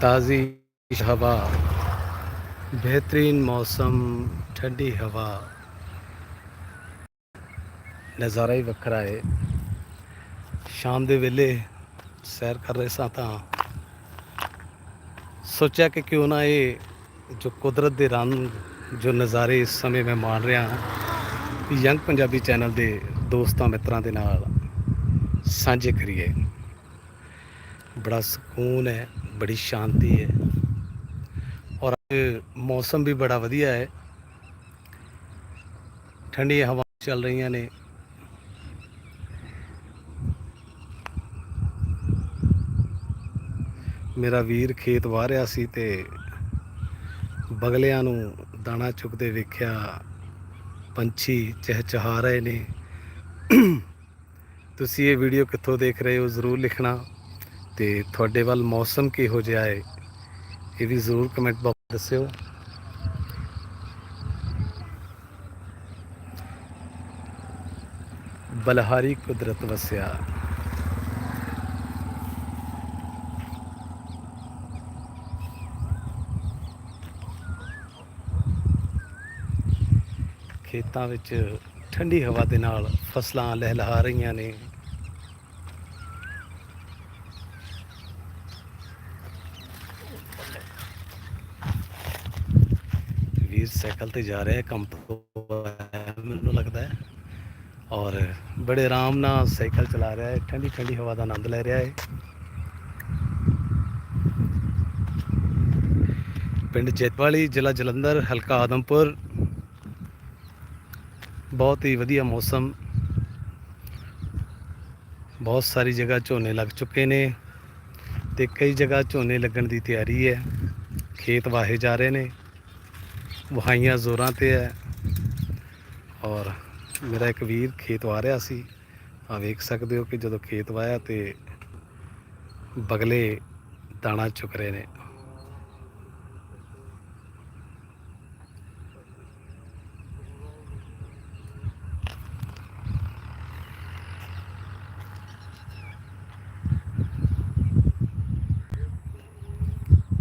ਤਾਜ਼ੀ ਹਵਾ, ਬਿਹਤਰੀਨ ਮੌਸਮ, ਠੰਡੀ ਹਵਾ। ਨਜ਼ਾਰਾ ਹੀ ਵੱਖਰਾ ਹੈ ਸ਼ਾਮ ਦੇ ਵੇਲੇ ਸੈਰ ਕਰ ਰਹੇ ਸਾਂ ਤਾਂ ਸੋਚਿਆ ਕਿ ਕਿਉਂ ਨਾ ਇਹ ਜੋ ਕੁਦਰਤ ਦੇ ਰੰਗ, ਜੋ ਨਜ਼ਾਰੇ ਇਸ ਸਮੇਂ ਮੈਂ ਮਾਣ ਰਿਹਾ ਹਾਂ, ਯੰਗ ਪੰਜਾਬੀ ਚੈਨਲ ਦੇ ਦੋਸਤਾਂ ਮਿੱਤਰਾਂ ਦੇ ਨਾਲ ਸਾਂਝੇ ਕਰੀਏ। ਬੜਾ ਸਕੂਨ ਹੈ। ਬੜੀ ਸ਼ਾਂਤੀ ਹੈ। ਔਰ ਅੱਜ ਮੌਸਮ ਵੀ ਬੜਾ ਵਧੀਆ ਹੈ। ਠੰਡੀ ਹਵਾ ਚੱਲ ਰਹੀਆਂ ਨੇ। ਮੇਰਾ ਵੀਰ ਖੇਤ ਵਾਹ ਰਿਹਾ ਸੀ ਤੇ ਬਗਲਿਆਂ ਨੂੰ ਦਾਣਾ ਚੁੱਕਦੇ ਵੇਖਿਆ ਪੰਛੀ ਚਹਿਚਹਾ ਰਹੇ ਨੇ। ਤੁਸੀਂ ਇਹ ਵੀਡੀਓ ਕਿੱਥੋਂ ਦੇਖ ਰਹੇ ਹੋ? ਜ਼ਰੂਰ ਲਿਖਣਾ। ਤੇ ਤੁਹਾਡੇ ਵੱਲ ਮੌਸਮ ਕਿਹੋ ਜਿਹਾ ਹੈ? ਇਹ ਵੀ ਜ਼ਰੂਰ ਕਮੈਂਟ ਬਾਕਸ ਦੱਸਿਓ। ਬਲਹਾਰੀ ਕੁਦਰਤ ਵਸਿਆ। ਖੇਤਾਂ ਵਿੱਚ ਠੰਡੀ ਹਵਾ ਦੇ ਨਾਲ ਫਸਲਾਂ ਲਹਿਲਹਾ ਰਹੀਆਂ ਨੇ ਵੀਰ ਸਾਈਕਲ ਤੇ ਜਾ ਰਿਹਾ, ਕੰਮ ਤੋਂ ਮੈਨੂੰ ਲੱਗਦਾ ਹੈ। ਔਰ ਬੜੇ ਆਰਾਮ ਨਾਲ ਸਾਈਕਲ ਚਲਾ ਰਿਹਾ ਹੈ, ਠੰਡੀ ਠੰਡੀ ਹਵਾ ਦਾ ਆਨੰਦ ਲੈ ਰਿਹਾ ਹੈ। ਪਿੰਡ ਜੇਤਵਾਲੀ, ਜ਼ਿਲ੍ਹਾ ਜਲੰਧਰ, ਹਲਕਾ ਆਦਮਪੁਰ। ਬਹੁਤ ਹੀ ਵਧੀਆ ਮੌਸਮ। ਬਹੁਤ ਸਾਰੀ ਜਗ੍ਹਾ ਝੋਨੇ ਲੱਗ ਚੁੱਕੇ ਨੇ ਤੇ ਕਈ ਜਗ੍ਹਾ ਝੋਨੇ ਲੱਗਣ ਦੀ ਤਿਆਰੀ ਹੈ। ਖੇਤ ਵਾਹੇ ਜਾ ਰਹੇ ਨੇ। ਵਹਾਈਆਂ ਜ਼ੋਰਾਂ ਤੇ ਹੈ। ਔਰ ਮੇਰਾ ਇੱਕ ਵੀਰ ਖੇਤ ਵਾ ਰਿਹਾ ਸੀ। ਆ ਵੇਖ ਸਕਦੇ ਹੋ ਕਿ ਜਦੋਂ ਖੇਤ ਵਾਇਆ ਤੇ ਬਗਲੇ ਦਾਣਾ ਚੁੱਕ ਰਹੇ ਨੇ।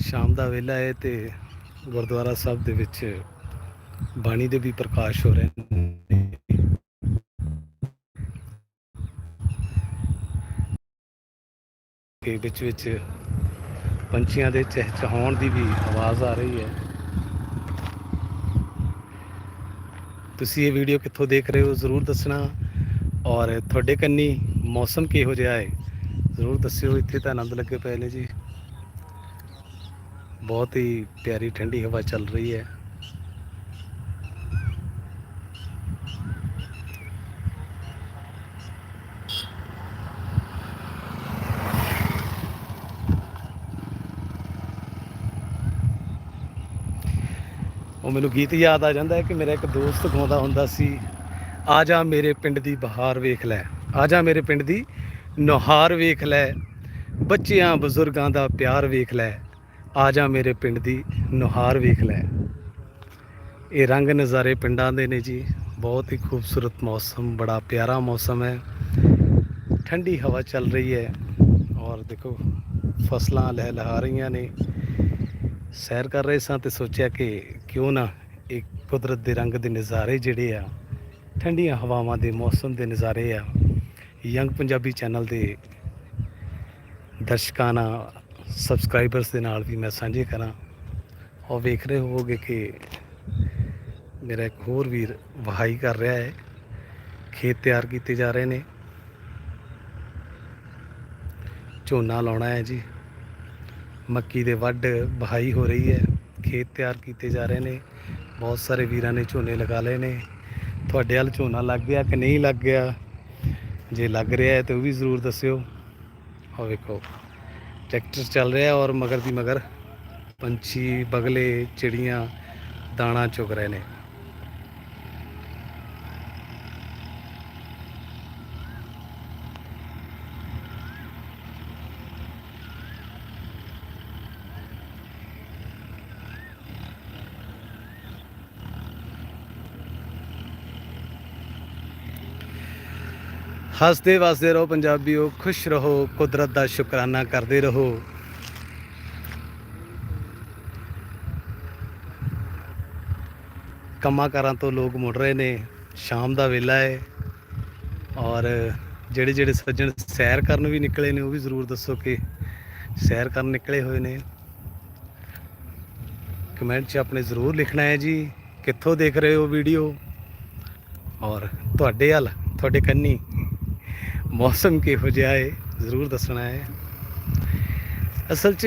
ਸ਼ਾਮ ਦਾ ਵੇਲਾ ਹੈ ਤੇ ਗੁਰਦੁਆਰਾ ਸਾਹਿਬ ਦੇ ਵਿੱਚ ਬਾਣੀ ਦੇ ਵੀ ਪ੍ਰਕਾਸ਼ ਹੋ ਰਹੇ ਨੇ। ਤੇ ਵਿੱਚ ਵਿੱਚ ਪੰਛੀਆਂ ਦੇ ਚਹਿਚਹਾਉਣ ਦੀ ਵੀ ਆਵਾਜ਼ ਆ ਰਹੀ ਹੈ। ਤੁਸੀਂ ਇਹ ਵੀਡੀਓ ਕਿੱਥੋਂ ਦੇਖ ਰਹੇ ਹੋ ਜ਼ਰੂਰ ਦੱਸਣਾ। ਔਰ ਤੁਹਾਡੇ ਕੰਨੀ ਮੌਸਮ ਕਿਹੋ ਜਿਹਾ ਹੈ, ਜ਼ਰੂਰ ਦੱਸਿਓ। ਇੱਥੇ ਤਾਂ ਆਨੰਦ ਲੱਗੇ ਪਏ ਨੇ ਜੀ। ਬਹੁਤ ਹੀ ਪਿਆਰੀ ਠੰਡੀ ਹਵਾ ਚੱਲ ਰਹੀ ਹੈ। ਉਹ ਮੈਨੂੰ ਗੀਤ ਯਾਦ ਆ ਜਾਂਦਾ ਹੈ ਕਿ ਮੇਰਾ ਇੱਕ ਦੋਸਤ ਗਾਉਂਦਾ ਹੁੰਦਾ ਸੀ, ਆ ਜਾ ਮੇਰੇ ਪਿੰਡ ਦੀ ਬਹਾਰ ਵੇਖ ਲੈ, ਆ ਜਾ ਮੇਰੇ ਪਿੰਡ ਦੀ ਨੁਹਾਰ ਵੇਖ ਲੈ, ਬੱਚਿਆਂ ਬਜ਼ੁਰਗਾਂ ਦਾ ਪਿਆਰ ਵੇਖ ਲੈ ਆ ਜਾ ਮੇਰੇ ਪਿੰਡ ਦੀ ਨੁਹਾਰ ਵੇਖ ਲੈ। ਇਹ ਰੰਗ ਨਜ਼ਾਰੇ ਪਿੰਡਾਂ ਦੇ ਨੇ ਜੀ। ਬਹੁਤ ਹੀ ਖੂਬਸੂਰਤ ਮੌਸਮ, ਬੜਾ ਪਿਆਰਾ ਮੌਸਮ ਹੈ। ਠੰਡੀ ਹਵਾ ਚੱਲ ਰਹੀ ਹੈ ਔਰ ਦੇਖੋ, ਫਸਲਾਂ ਲਹਿਲਹਾ ਰਹੀਆਂ ਨੇ। ਸੈਰ ਕਰ ਰਹੇ ਸਾਂ ਤੇ ਸੋਚਿਆ ਕਿ ਕਿਉਂ ਨਾ ਇੱਕ ਕੁਦਰਤ ਦੇ ਰੰਗ ਦੇ ਨਜ਼ਾਰੇ ਜਿਹੜੇ ਆ, ਠੰਡੀਆਂ ਹਵਾਵਾਂ ਦੇ ਮੌਸਮ ਦੇ ਨਜ਼ਾਰੇ ਆ। ਯੰਗ ਪੰਜਾਬੀ ਚੈਨਲ ਦੇ ਦਰਸ਼ਕਾਂ ਨਾਲ ਸਬਸਕ੍ਰਾਈਬਰਸ ਦੇ ਨਾਲ ਵੀ ਮੈਂ ਸਾਂਝੇ ਕਰਾਂ। ਉਹ ਵੇਖ ਰਹੇ ਹੋਵੋਗੇ ਕਿ ਮੇਰਾ ਇੱਕ ਹੋਰ ਵੀਰ ਵਹਾਈ ਕਰ ਰਿਹਾ ਹੈ। ਖੇਤ ਤਿਆਰ ਕੀਤੇ ਜਾ ਰਹੇ ਨੇ। ਝੋਨਾ ਲਾਉਣਾ ਹੈ ਜੀ। ਮੱਕੀ ਦੇ ਵੱਢ ਵਹਾਈ ਹੋ ਰਹੀ ਹੈ। ਖੇਤ ਤਿਆਰ ਕੀਤੇ ਜਾ ਰਹੇ ਨੇ। ਬਹੁਤ ਸਾਰੇ ਵੀਰਾਂ ਨੇ ਝੋਨੇ ਲਗਾ ਲਏ ਨੇ। ਤੁਹਾਡੇ ਵੱਲ ਝੋਨਾ ਲੱਗ ਗਿਆ ਕਿ ਨਹੀਂ ਲੱਗ ਗਿਆ? ਜੇ ਲੱਗ ਰਿਹਾ ਹੈ ਤਾਂ ਉਹ ਵੀ ਜ਼ਰੂਰ ਦੱਸਿਓ। ਆਹ ਵੇਖੋ। ਟਰੈਕਟਰ ਚੱਲ ਰਿਹਾ ਔਰ ਮਗਰ ਦੀ ਮਗਰ ਪੰਛੀ ਬਗਲੇ ਚਿੜੀਆਂ ਦਾਣਾ ਚੁਗ ਰਹੇ ਨੇ। ਹੱਸਦੇ ਵਸਦੇ ਰਹੋ ਪੰਜਾਬੀਓ ਖੁਸ਼ ਰਹੋ, ਕੁਦਰਤ ਦਾ ਸ਼ੁਕਰਾਨਾ ਕਰਦੇ ਰਹੋ। ਕੰਮਾਂ ਕਾਰਾਂ ਤੋਂ ਲੋਕ ਮੁੜ ਰਹੇ ਨੇ, ਸ਼ਾਮ ਦਾ ਵੇਲਾ ਹੈ ਔਰ ਜਿਹੜੇ ਜਿਹੜੇ ਸੱਜਣ ਸੈਰ ਕਰਨ ਵੀ ਨਿਕਲੇ ਨੇ, ਉਹ ਵੀ ਜ਼ਰੂਰ ਦੱਸੋ ਕਿ ਸੈਰ ਕਰਨ ਨਿਕਲੇ ਹੋਏ ਨੇ। ਕਮੈਂਟ 'ਚ ਆਪਣੇ ਜ਼ਰੂਰ ਲਿਖਣਾ ਹੈ ਜੀ, ਕਿੱਥੋਂ ਦੇਖ ਰਹੇ ਹੋ ਵੀਡੀਓ? ਔਰ ਤੁਹਾਡੇ ਹਲ, ਤੁਹਾਡੇ ਕੰਨੀ। ਮੌਸਮ ਕਿਹੋ ਜਿਹਾ ਹੈ ਜ਼ਰੂਰ ਦੱਸਣਾ ਹੈ ਅਸਲ 'ਚ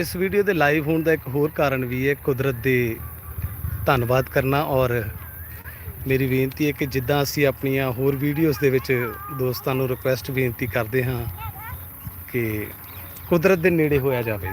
ਇਸ ਵੀਡੀਓ ਦੇ ਲਾਈਵ ਹੋਣ ਦਾ ਇੱਕ ਹੋਰ ਕਾਰਨ ਵੀ ਹੈ ਕੁਦਰਤ ਦੇ ਧੰਨਵਾਦ ਕਰਨਾ ਔਰ ਮੇਰੀ ਬੇਨਤੀ ਹੈ ਕਿ ਜਿੱਦਾਂ ਅਸੀਂ ਆਪਣੀਆਂ ਹੋਰ ਵੀਡੀਓਜ਼ ਦੇ ਵਿੱਚ ਦੋਸਤਾਂ ਨੂੰ ਰਿਕੁਐਸਟ ਬੇਨਤੀ ਕਰਦੇ ਹਾਂ ਕਿ ਕੁਦਰਤ ਦੇ ਨੇੜੇ ਹੋਇਆ ਜਾਵੇ।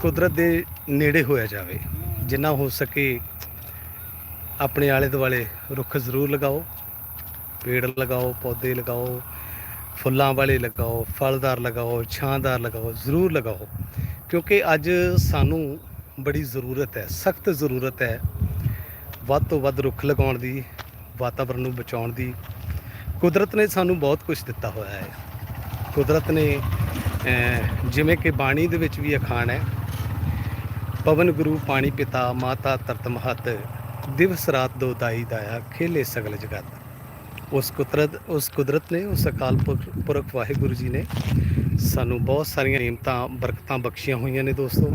ਕੁਦਰਤ ਦੇ ਨੇੜੇ ਹੋਇਆ ਜਾਵੇ, ਜਿੰਨਾ ਹੋ ਸਕੇ ਆਪਣੇ ਆਲੇ ਦੁਆਲੇ ਰੁੱਖ ਜ਼ਰੂਰ ਲਗਾਓ, ਪੇੜ ਲਗਾਓ, ਪੌਦੇ ਲਗਾਓ, ਫੁੱਲਾਂ ਵਾਲੇ ਲਗਾਓ, ਫਲਦਾਰ ਲਗਾਓ, ਛਾਂਦਾਰ ਲਗਾਓ, ਜ਼ਰੂਰ ਲਗਾਓ। ਕਿਉਂਕਿ ਅੱਜ ਸਾਨੂੰ ਬੜੀ ਜ਼ਰੂਰਤ ਹੈ, ਸਖਤ ਜ਼ਰੂਰਤ ਹੈ ਵੱਧ ਤੋਂ ਵੱਧ ਰੁੱਖ ਲਗਾਉਣ ਦੀ ਵਾਤਾਵਰਣ ਨੂੰ ਬਚਾਉਣ ਦੀ। ਕੁਦਰਤ ਨੇ ਸਾਨੂੰ ਬਹੁਤ ਕੁਝ ਦਿੱਤਾ ਹੋਇਆ ਹੈ। ਕੁਦਰਤ ਨੇ ਜਿਵੇਂ ਕਿ ਬਾਣੀ ਦੇ ਵਿੱਚ ਵੀ ਅਖਾਣ ਹੈ, ਪਵਨ ਗੁਰੂ ਪਾਣੀ ਪਿਤਾ, ਮਾਤਾ ਤਰਤ ਮਹਤ। ਦਿਵਸ ਰਾਤ ਦੋ ਦਾਈ ਦਾਇਆ ਖੇਲੇ ਸਗਲ ਜਗਤ। ਉਸ ਕੁਦਰਤ ਉਸ ਕੁਦਰਤ ਨੇ, ਉਸ ਅਕਾਲ ਪੁਰਖ ਪੁਰਖ ਵਾਹਿਗੁਰੂ ਜੀ ਨੇ ਸਾਨੂੰ ਬਹੁਤ ਸਾਰੀਆਂ ਨਿਯਮਤਾਂ ਬਰਕਤਾਂ ਬਖਸ਼ੀਆਂ ਹੋਈਆਂ ਨੇ ਦੋਸਤੋ।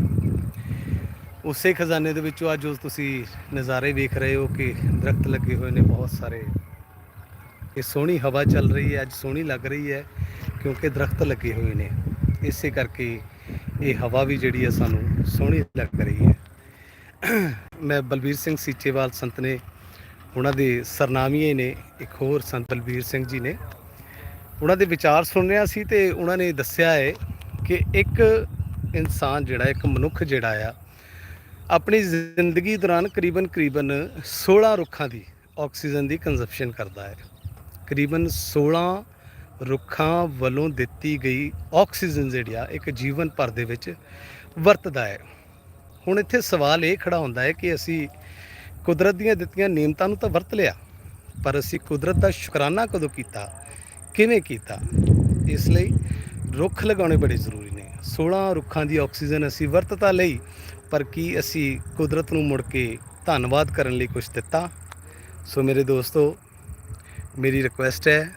ਉਸੇ ਖਜ਼ਾਨੇ ਦੇ ਵਿੱਚੋਂ ਅੱਜ ਜੋ ਤੁਸੀਂ ਨਜ਼ਾਰੇ ਵੇਖ ਰਹੇ ਹੋ ਕਿ ਦਰਖਤ ਲੱਗੇ ਹੋਏ ਨੇ ਬਹੁਤ ਸਾਰੇ। ਇਹ ਸੋਹਣੀ ਹਵਾ ਚੱਲ ਰਹੀ ਹੈ, ਅੱਜ ਸੋਹਣੀ ਲੱਗ ਰਹੀ ਹੈ, ਕਿਉਂਕਿ ਦਰਖਤ ਲੱਗੇ ਹੋਏ ਨੇ। ਇਸੇ ਕਰਕੇ ਇਹ ਹਵਾ ਵੀ ਜਿਹੜੀ ਹੈ ਸਾਨੂੰ ਸੋਹਣੀ ਲੱਗ ਰਹੀ ਹੈ। ਮੈਂ ਬਲਬੀਰ ਸਿੰਘ ਸੀਚੇਵਾਲ ਸੰਤ ਨੇ, ਉਹਨਾਂ ਦੇ ਸਰਨਾਮੀਏ ਨੇ, ਇੱਕ ਹੋਰ ਸੰਤ ਬਲਬੀਰ ਸਿੰਘ ਜੀ ਨੇ। ਉਹਨਾਂ ਦੇ ਵਿਚਾਰ ਸੁਣ ਰਿਹਾ ਸੀ ਤੇ ਉਹਨਾਂ ਨੇ ਦੱਸਿਆ ਹੈ ਕਿ ਇੱਕ ਇਨਸਾਨ ਜਿਹੜਾ, ਇੱਕ ਮਨੁੱਖ ਜਿਹੜਾ ਆ, ਆਪਣੀ ਜ਼ਿੰਦਗੀ ਦੌਰਾਨ ਕਰੀਬਨ ਕਰੀਬਨ 16 ਰੁੱਖਾਂ ਦੀ ਆਕਸੀਜਨ ਦੀ ਕੰਜਪਸ਼ਨ ਕਰਦਾ ਹੈ। ਕਰੀਬਨ 16 ਰੁੱਖਾਂ ਵੱਲੋਂ ਦਿੱਤੀ ਗਈ ਆਕਸੀਜਨ ਜਿਹੜੀ ਆ, ਇੱਕ ਜੀਵਨ ਭਰ ਦੇ ਵਿੱਚ ਵਰਤਦਾ ਹੈ। ਹੁਣ ਇੱਥੇ ਸਵਾਲ ਇਹ ਖੜਾ ਹੁੰਦਾ ਹੈ ਕਿ ਅਸੀਂ ਕੁਦਰਤ ਦੀਆਂ ਦਿੱਤੀਆਂ ਨਿਯਮਤਾਂ ਨੂੰ ਤਾਂ ਵਰਤ ਲਿਆ, ਪਰ ਅਸੀਂ ਕੁਦਰਤ ਦਾ ਸ਼ੁਕਰਾਨਾ ਕਦੋਂ ਕੀਤਾ, ਕਿਵੇਂ ਕੀਤਾ? ਇਸ ਲਈ ਰੁੱਖ ਲਗਾਉਣੇ ਬੜੇ ਜ਼ਰੂਰੀ ਨੇ। 16 ਰੁੱਖਾਂ ਦੀ ਆਕਸੀਜਨ ਅਸੀਂ ਵਰਤ ਤਾਂ ਲਈ, ਪਰ ਕੀ ਅਸੀਂ ਕੁਦਰਤ ਨੂੰ ਮੁੜ ਕੇ ਧੰਨਵਾਦ ਕਰਨ ਲਈ ਕੁਝ ਦਿੱਤਾ? ਸੋ ਮੇਰੇ ਦੋਸਤੋ, ਮੇਰੀ ਰਿਕੁਐਸਟ ਹੈ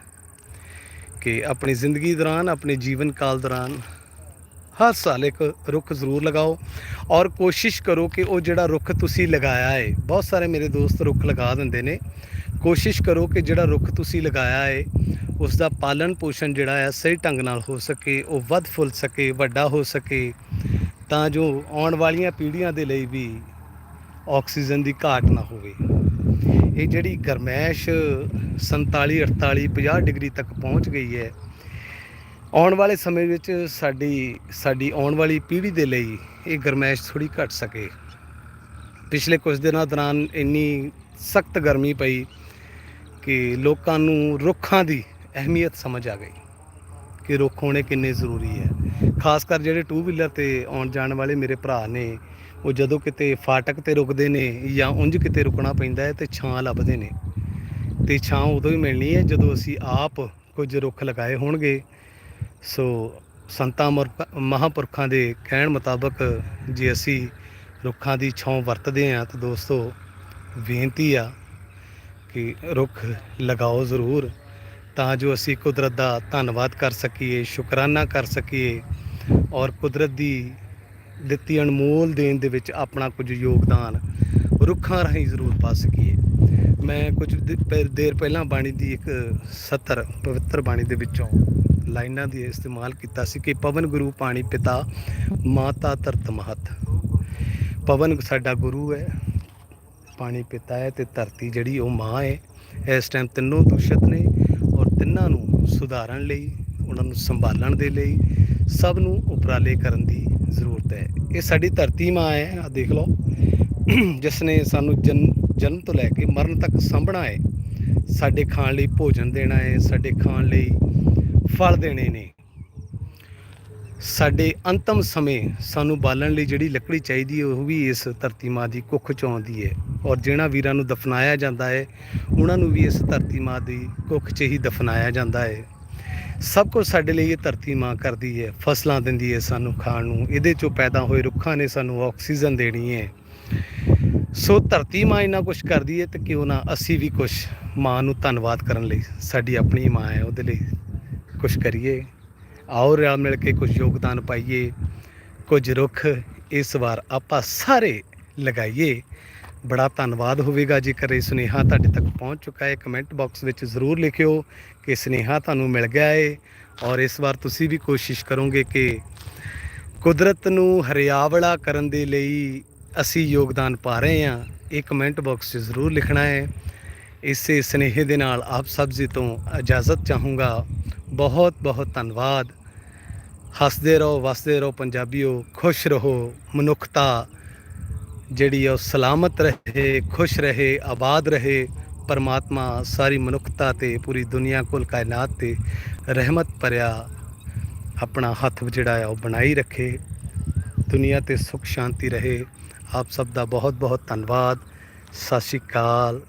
ਕਿ ਆਪਣੀ ਜ਼ਿੰਦਗੀ ਦੌਰਾਨ, ਆਪਣੇ ਜੀਵਨ ਕਾਲ ਦੌਰਾਨ ਹਰ ਸਾਲ ਇੱਕ ਰੁੱਖ ਜ਼ਰੂਰ ਲਗਾਓ ਔਰ ਕੋਸ਼ਿਸ਼ ਕਰੋ ਕਿ ਉਹ ਜਿਹੜਾ ਰੁੱਖ ਤੁਸੀਂ ਲਗਾਇਆ ਹੈ, ਬਹੁਤ ਸਾਰੇ ਮੇਰੇ ਦੋਸਤ ਰੁੱਖ ਲਗਾ ਦਿੰਦੇ ਨੇ। ਕੋਸ਼ਿਸ਼ ਕਰੋ ਕਿ ਜਿਹੜਾ ਰੁੱਖ ਤੁਸੀਂ ਲਗਾਇਆ ਹੈ ਉਸ ਦਾ ਪਾਲਣ ਪੋਸ਼ਣ ਜਿਹੜਾ ਹੈ ਸਹੀ ਢੰਗ ਨਾਲ ਹੋ ਸਕੇ, ਉਹ ਵੱਧ ਫੁੱਲ ਸਕੇ, ਵੱਡਾ ਹੋ ਸਕੇ। ਤਾਂ ਜੋ ਆਉਣ ਵਾਲੀਆਂ ਪੀੜ੍ਹੀਆਂ ਦੇ ਲਈ ਵੀ ਆਕਸੀਜਨ ਦੀ ਘਾਟ ਨਾ ਹੋਵੇ। ਇਹ ਜਿਹੜੀ ਗਰਮੈਸ਼ 47 48 50 ਡਿਗਰੀ ਤੱਕ ਪਹੁੰਚ ਗਈ ਹੈ ਆਉਣ ਵਾਲੇ ਸਮੇਂ ਵਿੱਚ ਸਾਡੀ ਸਾਡੀ ਆਉਣ ਵਾਲੀ ਪੀੜ੍ਹੀ ਦੇ ਲਈ ਇਹ ਗਰਮੈਸ਼ ਥੋੜੀ ਘਟ ਸਕੇ। ਪਿਛਲੇ ਕੁਝ ਦਿਨਾਂ ਦੌਰਾਨ ਇੰਨੀ ਸਖਤ ਗਰਮੀ ਪਈ ਕਿ ਲੋਕਾਂ ਨੂੰ ਰੁੱਖਾਂ ਦੀ ਅਹਿਮੀਅਤ ਸਮਝ ਆ ਗਈ ਕਿ ਰੁੱਖ ਹੋਣੇ ਕਿੰਨੇ ਜ਼ਰੂਰੀ ਹੈ। ਖਾਸ ਕਰ ਜਿਹੜੇ ਟੂ ਵੀਲਰ ਤੇ ਆਉਣ ਜਾਣ ਵਾਲੇ ਮੇਰੇ ਭਰਾ ਨੇ, ਉਹ ਜਦੋਂ ਕਿਤੇ ਫਾਟਕ ਤੇ ਰੁਕਦੇ ਨੇ ਜਾਂ ਉਂਝ ਕਿਤੇ ਰੁਕਣਾ ਪੈਂਦਾ ਹੈ ਤੇ ਛਾਂ ਲੱਭਦੇ ਨੇ। ਤੇ ਛਾਂ ਉਦੋਂ ਹੀ ਮਿਲਣੀ ਹੈ ਜਦੋਂ ਅਸੀਂ ਆਪ ਕੁਝ ਰੁੱਖ ਲਗਾਏ ਹੋਣਗੇ। ਸੋ ਸੰਤਾਂ ਮੁਰ- ਮਹਾਂਪੁਰਖਾਂ ਦੇ ਕਹਿਣ ਮੁਤਾਬਕ ਜੇ ਅਸੀਂ ਰੁੱਖਾਂ ਦੀ ਛਾਂ ਵਰਤਦੇ ਹਾਂ ਤਾਂ ਦੋਸਤੋ ਬੇਨਤੀ ਆ ਕਿ ਰੁੱਖ ਲਗਾਓ ਜ਼ਰੂਰ ਤਾਂ ਜੋ ਅਸੀਂ ਕੁਦਰਤ ਦਾ ਧੰਨਵਾਦ ਕਰ ਸਕੀਏ, ਸ਼ੁਕਰਾਨਾ ਕਰ ਸਕੀਏ ਔਰ ਕੁਦਰਤ ਦੀ ਦਿੱਤੀ ਅਨਮੋਲ ਦੇਣ ਦੇ ਵਿੱਚ ਆਪਣਾ ਕੁਝ ਯੋਗਦਾਨ ਰੁੱਖਾਂ ਰਾਹੀਂ ਜ਼ਰੂਰ ਪਾ ਸਕੀਏ। ਮੈਂ ਕੁਝ ਦੇਰ ਪਹਿਲਾਂ ਬਾਣੀ ਦੀ ਇੱਕ ਸਤਰ, ਪਵਿੱਤਰ ਬਾਣੀ ਦੇ ਵਿੱਚੋਂ ਲਾਈਨਾਂ ਦੀ ਇਸਤੇਮਾਲ ਕੀਤਾ ਸੀ ਕਿ ਪਵਨ ਗੁਰੂ ਪਾਣੀ ਪਿਤਾ, ਮਾਤਾ ਧਰਤ ਮਹਤ। ਪਵਨ ਸਾਡਾ ਗੁਰੂ ਹੈ, ਪਾਣੀ ਪਿਤਾ ਹੈ ਤੇ ਧਰਤੀ ਜਿਹੜੀ ਉਹ ਮਾਂ ਹੈ। ਇਸ ਟਾਈਮ ਤਿੰਨੋਂ ਦੂਸ਼ਿਤ ਨੇ ਔਰ ਤਿੰਨਾਂ ਨੂੰ ਸੁਧਾਰਨ ਲਈ, ਉਹਨਾਂ ਨੂੰ ਸੰਭਾਲਣ ਦੇ ਲਈ ਸਭ ਨੂੰ ਉਪਰਾਲੇ ਕਰਨ ਦੀ ਜ਼ਰੂਰਤ ਹੈ। ਇਹ ਸਾਡੀ ਧਰਤੀ ਮਾਂ ਹੈ ਆ ਦੇਖ ਲਓ। ਜਿਸ ਨੇ ਸਾਨੂੰ ਜਨ, ਜਨਮ ਤੋਂ ਲੈ ਕੇ ਮਰਨ ਤੱਕ ਸਾਂਭਣਾ ਹੈ, ਸਾਡੇ ਖਾਣ ਲਈ ਭੋਜਨ ਦੇਣਾ ਹੈ, ਸਾਡੇ ਖਾਣ ਲਈ ਫਲ ਦੇਣੇ ਨੇ। ਸਾਡੇ ਅੰਤਮ ਸਮੇਂ ਸਾਨੂੰ ਬਾਲਣ ਲਈ ਜਿਹੜੀ ਲੱਕੜੀ ਚਾਹੀਦੀ ਹੈ, ਉਹ ਵੀ ਇਸ ਧਰਤੀ ਮਾਂ ਦੀ ਕੁੱਖ ਚੋਂ ਆਉਂਦੀ ਹੈ। ਔਰ ਜਿਹਨਾਂ ਵੀਰਾਂ ਨੂੰ ਦਫਨਾਇਆ ਜਾਂਦਾ ਹੈ, ਉਹਨਾਂ ਨੂੰ ਵੀ ਇਸ ਧਰਤੀ ਮਾਂ ਦੀ ਕੁੱਖ 'ਚ ਹੀ ਦਫਨਾਇਆ ਜਾਂਦਾ ਹੈ। ਸਭ ਕੁਝ ਸਾਡੇ ਲਈ ਇਹ ਧਰਤੀ ਮਾਂ ਕਰਦੀ ਹੈ, ਫਸਲਾਂ ਦਿੰਦੀ ਹੈ ਸਾਨੂੰ ਖਾਣ ਨੂੰ। ਇਹਦੇ ਚੋਂ ਪੈਦਾ ਹੋਏ ਰੁੱਖਾਂ ਨੇ ਸਾਨੂੰ ਆਕਸੀਜਨ ਦੇਣੀ ਹੈ। ਸੋ ਧਰਤੀ ਮਾਂ ਇੰਨਾ ਕੁਝ ਕਰਦੀ ਹੈ ਤੇ ਕਿਉਂ ਨਾ ਅਸੀਂ ਵੀ ਕੁਝ ਮਾਂ ਨੂੰ ਧੰਨਵਾਦ ਕਰਨ ਲਈ ਸਾਡੀ ਆਪਣੀ ਮਾਂ ਹੈ, ਉਹਦੇ ਲਈ ਕੁਝ ਕਰੀਏ, ਆਓ ਰਲ ਮਿਲ ਕੇ ਕੁਝ ਯੋਗਦਾਨ ਪਾਈਏ, ਕੁਝ ਰੁੱਖ ਇਸ ਵਾਰ ਆਪਾਂ ਸਾਰੇ ਲਗਾਈਏ। ਬੜਾ ਧੰਨਵਾਦ ਹੋਵੇਗਾ ਜੇਕਰ ਇਹ ਸੁਨੇਹਾ ਤੁਹਾਡੇ ਤੱਕ ਪਹੁੰਚ ਚੁੱਕਾ ਹੈ। ਕਮੈਂਟ ਬਾਕਸ ਵਿੱਚ ਜ਼ਰੂਰ ਲਿਖਿਓ ਕਿ ਸੁਨੇਹਾ ਤੁਹਾਨੂੰ ਮਿਲ ਗਿਆ ਹੈ ਔਰ ਇਸ ਵਾਰ ਤੁਸੀਂ ਵੀ ਕੋਸ਼ਿਸ਼ ਕਰੋਗੇ ਕਿ ਕੁਦਰਤ ਨੂੰ ਹਰਿਆਵਲਾ ਕਰਨ ਦੇ ਲਈ ਅਸੀਂ ਯੋਗਦਾਨ ਪਾ ਰਹੇ ਹਾਂ। ਇਹ ਕਮੈਂਟ ਬਾਕਸ 'ਚ ਜ਼ਰੂਰ ਲਿਖਣਾ ਹੈ। ਇਸੇ ਸੁਨੇਹੇ ਦੇ ਨਾਲ ਆਪ ਸਭ ਜੀ ਤੋਂ ਇਜਾਜ਼ਤ ਚਾਹੂੰਗਾ। ਬਹੁਤ ਬਹੁਤ ਧੰਨਵਾਦ। ਹੱਸਦੇ ਰਹੋ, ਵਸਦੇ ਰਹੋ, ਪੰਜਾਬੀਓ, ਖੁਸ਼ ਰਹੋ, ਮਨੁੱਖਤਾ ਜਿਹੜੀ ਆ ਉਹ ਸਲਾਮਤ ਰਹੇ, ਖੁਸ਼ ਰਹੇ, ਆਬਾਦ ਰਹੇ, ਪਰਮਾਤਮਾ ਸਾਰੀ ਮਨੁੱਖਤਾ ਤੇ, ਪੂਰੀ ਦੁਨੀਆ ਕੋਲ ਕਾਇਨਾਤ ਤੇ ਰਹਿਮਤ ਭਰਿਆ ਆਪਣਾ ਹੱਥ ਜਿਹੜਾ ਆ ਉਹ ਬਣਾਈ ਰੱਖੇ। ਦੁਨੀਆ ਤੇ ਸੁਖ, ਸ਼ਾਂਤੀ ਰਹੇ। ਆਪ ਸਭ ਦਾ ਬਹੁਤ ਬਹੁਤ ਧੰਨਵਾਦ। ਸਤਿ ਸ਼੍ਰੀ ਅਕਾਲ।